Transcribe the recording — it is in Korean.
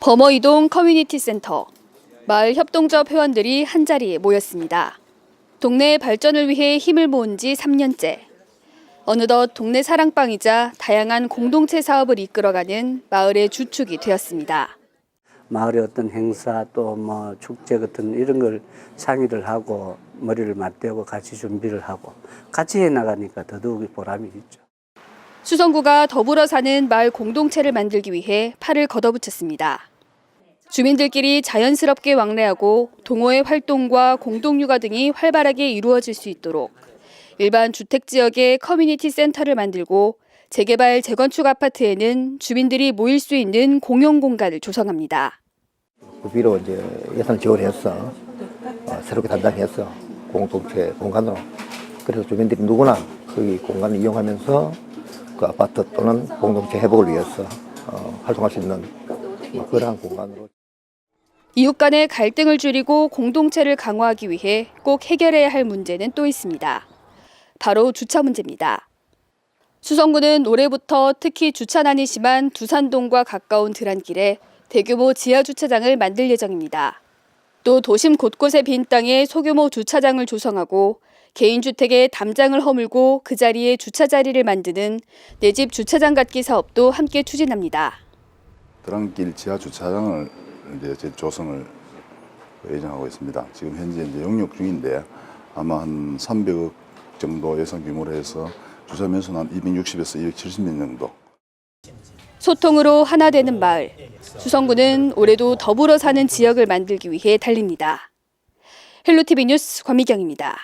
범어이동 커뮤니티 센터. 마을 협동조합 회원들이 한자리에 모였습니다. 동네의 발전을 위해 힘을 모은 지 3년째. 어느덧 동네 사랑방이자 다양한 공동체 사업을 이끌어가는 마을의 주축이 되었습니다. 마을의 어떤 행사 또 뭐 축제 같은 이런 걸 상의를 하고 머리를 맞대고 같이 준비를 하고 같이 해 나가니까 더더욱이 보람이 있죠. 수성구가 더불어 사는 마을 공동체를 만들기 위해 팔을 걷어붙였습니다. 주민들끼리 자연스럽게 왕래하고 동호회 활동과 공동육아 등이 활발하게 이루어질 수 있도록 일반 주택 지역에 커뮤니티 센터를 만들고 재개발 재건축 아파트에는 주민들이 모일 수 있는 공용 공간을 조성합니다. 구비로 이제 예산 지원해서 어, 새롭게 단장해서 공동체 공간으로 그래서 주민들이 누구나 거기 공간을 이용하면서 그 아파트 또는 공동체 회복을 위해서 어, 활동할 수 있는 뭐 그러한 공간으로 이웃 간의 갈등을 줄이고 공동체를 강화하기 위해 꼭 해결해야 할 문제는 또 있습니다. 바로 주차 문제입니다. 수성구는 올해부터 특히 주차난이 심한 두산동과 가까운 드란길에 대규모 지하 주차장을 만들 예정입니다. 또 도심 곳곳의 빈 땅에 소규모 주차장을 조성하고 개인주택에 담장을 허물고 그 자리에 주차 자리를 만드는 내 집 주차장 갖기 사업도 함께 추진합니다. 드랑길 지하 주차장을 이제 제 조성을 예정하고 있습니다. 지금 현재 이제 용역 중인데 아마 한 300억 정도 예산 규모로 해서 주차 면수는 한 260에서 270명 정도. 소통으로 하나 되는 마을. 수성구는 올해도 더불어 사는 지역을 만들기 위해 달립니다. 헬로티비 뉴스 권미경입니다.